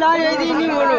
পিলাই এই দিনই বলে।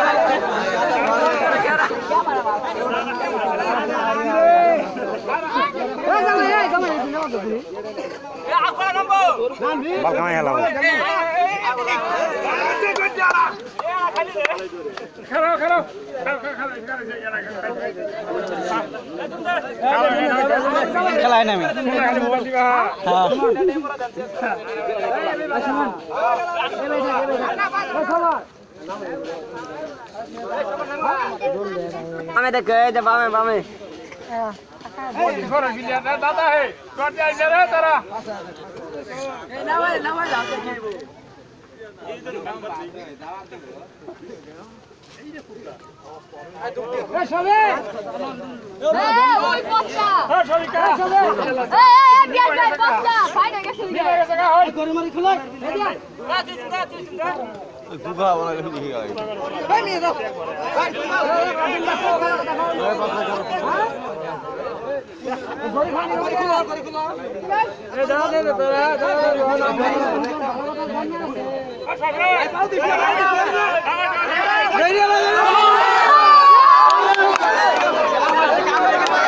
বালকামাই হেলাম খেলায় নামি আমি দেখে বামে। এই যে বামে বামে ওই পচা এ এ বিয়ার যায় পচা ফাইটা গেছে দুগা বলা গেল কি হয় এই